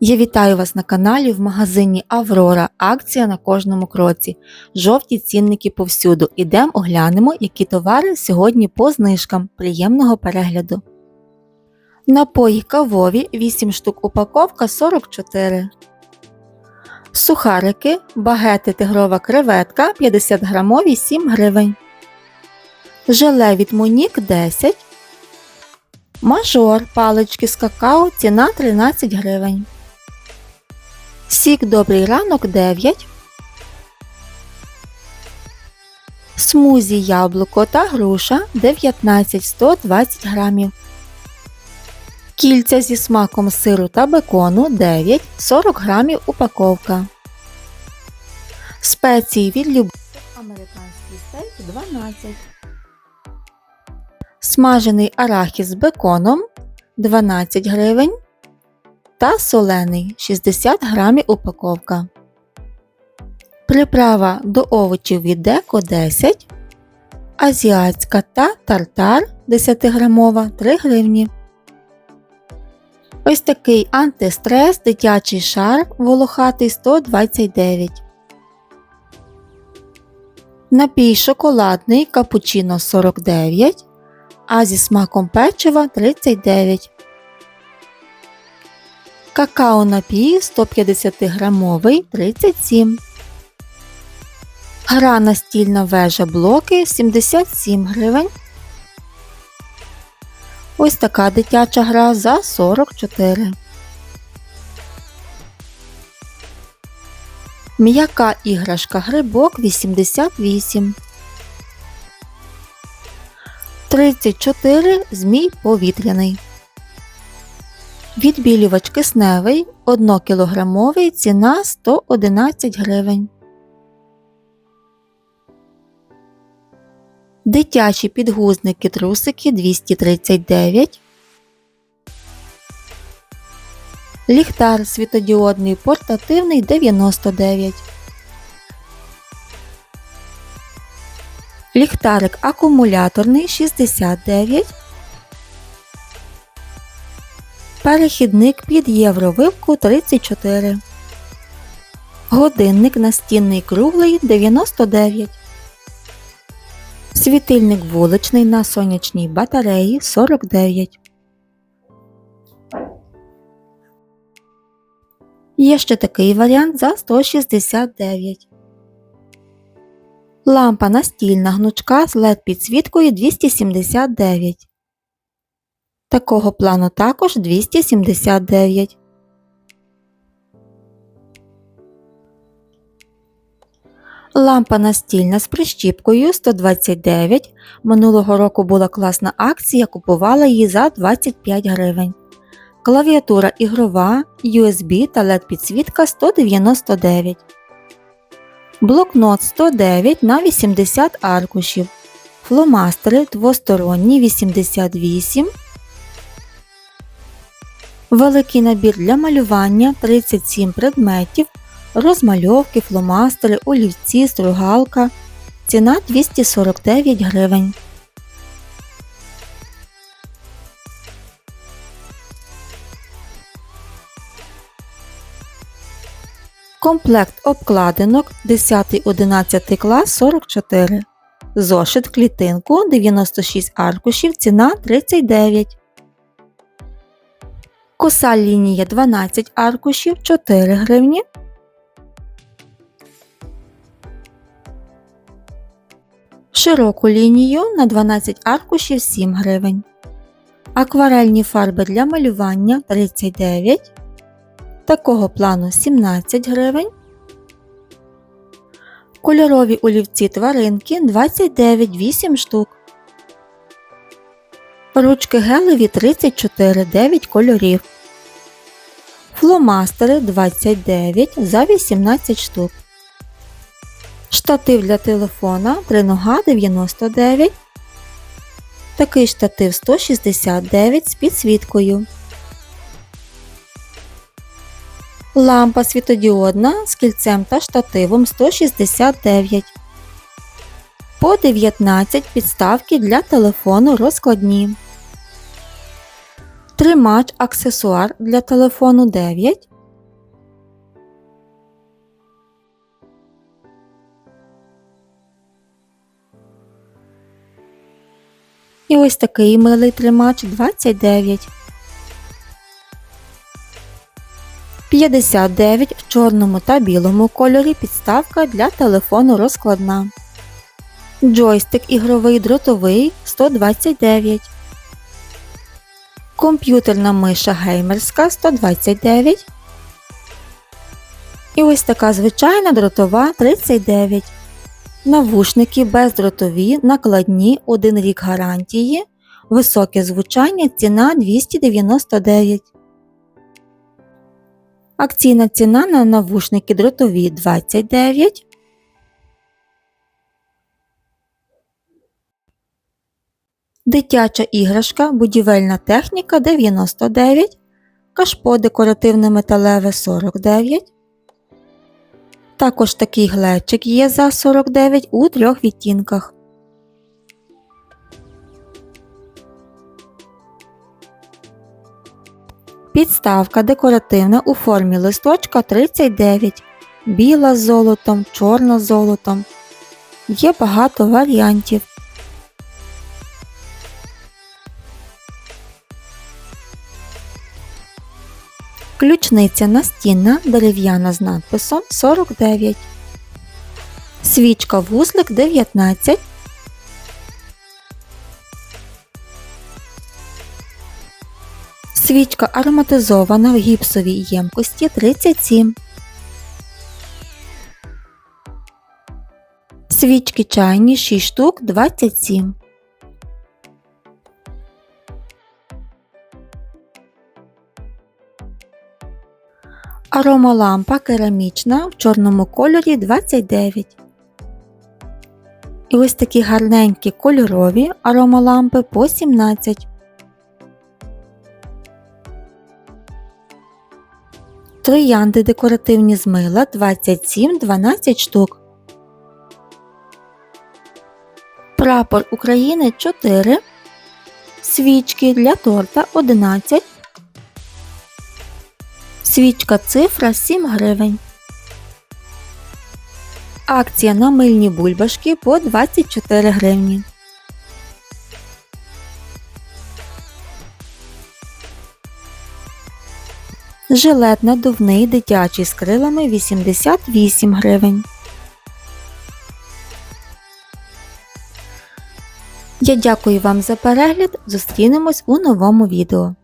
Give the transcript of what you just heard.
Я вітаю вас на каналі в магазині Аврора. Акція на кожному кроці. Жовті цінники повсюду. Ідемо оглянемо, які товари сьогодні по знижкам. Приємного перегляду. Напої кавові 8 штук упаковка 44. Сухарики, багети тигрова креветка 50 грамові 7 гривень. Желе від Монік 10. Мажор палички з какао ціна 13 гривень. Сік добрий ранок 9. Смузі яблуко та груша 19-120 грамів. Кільця зі смаком сиру та бекону 9 40 грамів упаковка. Спеції від любих американський стейк 12. Смажений арахіс з беконом 12 гривень та солений 60 грамів упаковка. Приправа до овочів від деко 10, азіатська та тартар 10 грамова 3 гривні. Ось такий антистрес дитячий шар волохатий 129. Напій шоколадний капучино 49, а зі смаком печива 39. Какао напій 150 грамовий 37. Гра настільна вежа блоки 77 гривень. Ось така дитяча гра за 44. М'яка іграшка грибок 88. 34 змій повітряний. Відбілювач кисневий 1 кілограмовий ціна 111 гривень. Дитячі підгузники трусики 239. Ліхтар світодіодний портативний 99. Ліхтарик акумуляторний 69. Перехідник під євровивку 34. Годинник настінний круглий 99. Світильник вуличний на сонячній батареї 49. Є ще такий варіант за 169. Лампа настільна гнучка з LED підсвіткою 279. Такого плану також 279. Лампа настільна з прищіпкою 129. Минулого року була класна акція, купувала її за 25 гривень. Клавіатура ігрова, USB та LED підсвітка 199. Блокнот 109 на 80 аркушів. Фломастери двосторонні 88. Великий набір для малювання 37 предметів, розмальовки, фломастери, олівці, стругалка. Ціна 249 гривень. Комплект обкладинок 10-11 клас 44. Зошит клітинку 96 аркушів, ціна 39. Коса лінія 12 аркушів 4 гривні. Широку лінію на 12 аркушів 7 гривень. Акварельні фарби для малювання 39. Такого плану 17 гривень. Кольорові олівці тваринки 29 8 штук. Ручки гелеві 34 9 кольорів. Фломастери 29 за 18 штук. Штатив для телефона тринога 99. Такий штатив 169 з підсвіткою. Лампа світодіодна з кільцем та штативом 169. По 19 підставки для телефону розкладні. Тримач аксесуар для телефону 9. І ось такий милий тримач 29. 59 в чорному та білому кольорі підставка для телефону розкладна. Джойстик ігровий дротовий 129. Комп'ютерна миша геймерська 129. І ось така звичайна дротова 39. Навушники бездротові, накладні 1 рік гарантії. Високе звучання ціна 299. Акційна ціна на навушники дротові 29. Дитяча іграшка, будівельна техніка 99, кашпо декоративне металеве 49. Також такий глечик є за 49 у трьох відтінках. Підставка декоративна у формі листочка 39, біла з золотом, чорна з золотом. Є багато варіантів. Ключниця настінна дерев'яна з надписом 49. Свічка вузлик 19. Свічка ароматизована в гіпсовій ємкості 37. Свічки чайні 6 штук 27. Аромалампа керамічна в чорному кольорі 29. І ось такі гарненькі кольорові аромалампи по 17. Троянди декоративні з мила 27 12 штук. Прапор України 4. Свічки для торта 11. Свічка цифра 7 гривень. Акція на мильні бульбашки по 24 гривні. Жилет надувний дитячий з крилами 88 гривень. Я дякую вам за перегляд. Зустрінемось у новому відео.